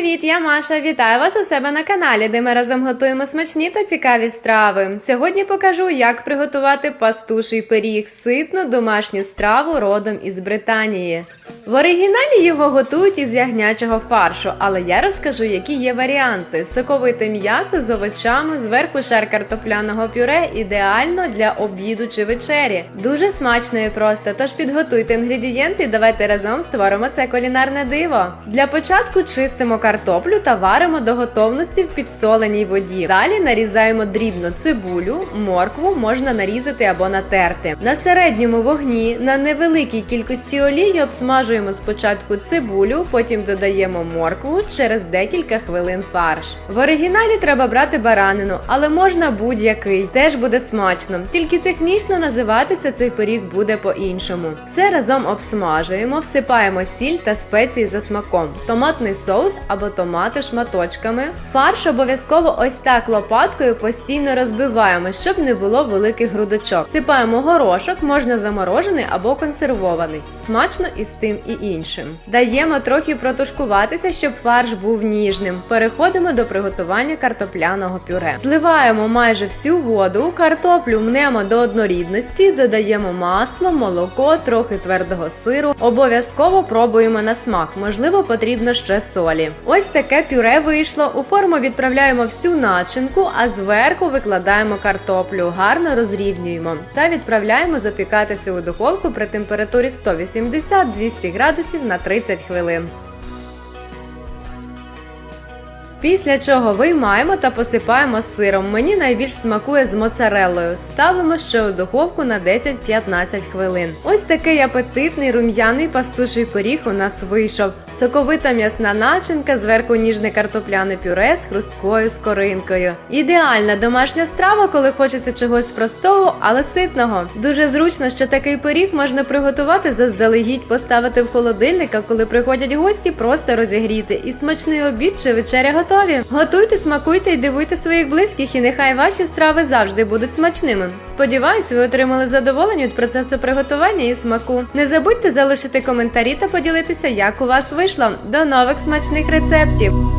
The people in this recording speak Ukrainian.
Привіт, я Маша. Вітаю вас у себе на каналі, де ми разом готуємо смачні та цікаві страви. Сьогодні покажу, як приготувати пастуший пиріг, ситну домашню страву родом із Британії. В оригіналі його готують із ягнячого фаршу, але я розкажу, які є варіанти: соковите м'ясо з овочами, зверху шар картопляного пюре, ідеально для обіду чи вечері. Дуже смачно і просто. Тож підготуйте інгредієнти і давайте разом створимо це кулінарне диво. Для початку чистимо картоплю та варимо до готовності в підсоленій воді. Далі нарізаємо дрібно цибулю, моркву можна нарізати або натерти. На середньому вогні на невеликій кількості олії обсмажуємо спочатку цибулю, потім додаємо моркву через декілька хвилин фарш. В оригіналі треба брати баранину, але можна будь-який, теж буде смачно. Тільки технічно називатися цей пиріг буде по-іншому. Все разом обсмажуємо, всипаємо сіль та спеції за смаком, томатний соус або томати шматочками. Фарш обов'язково ось так лопаткою постійно розбиваємо, щоб не було великих грудочок. Сипаємо горошок, можна заморожений або консервований. Смачно і з тим і іншим. Даємо трохи протушкуватися, щоб фарш був ніжним. Переходимо до приготування картопляного пюре. Зливаємо майже всю воду, картоплю мнемо до однорідності, додаємо масло, молоко, трохи твердого сиру. Обов'язково пробуємо на смак. Можливо, потрібно ще солі. Ось таке пюре вийшло. У форму відправляємо всю начинку, а зверху викладаємо картоплю, гарно розрівнюємо та відправляємо запікатися у духовку при температурі 180-200 градусів на 30 хвилин. Після чого виймаємо та посипаємо сиром. Мені найбільш смакує з моцареллою. Ставимо ще у духовку на 10-15 хвилин. Ось такий апетитний рум'яний пастуший пиріг у нас вийшов. Соковита м'ясна начинка, зверху ніжне картопляне пюре з хрусткою скоринкою. Ідеальна домашня страва, коли хочеться чогось простого, але ситного. Дуже зручно, що такий пиріг можна приготувати заздалегідь, поставити в холодильник, а коли приходять гості, просто розігріти. І смачний обід чи вечеря готові. Готуйте, смакуйте і дивуйте своїх близьких, і нехай ваші страви завжди будуть смачними. Сподіваюсь, ви отримали задоволення від процесу приготування і смаку. Не забудьте залишити коментарі та поділитися, як у вас вийшло. До нових смачних рецептів!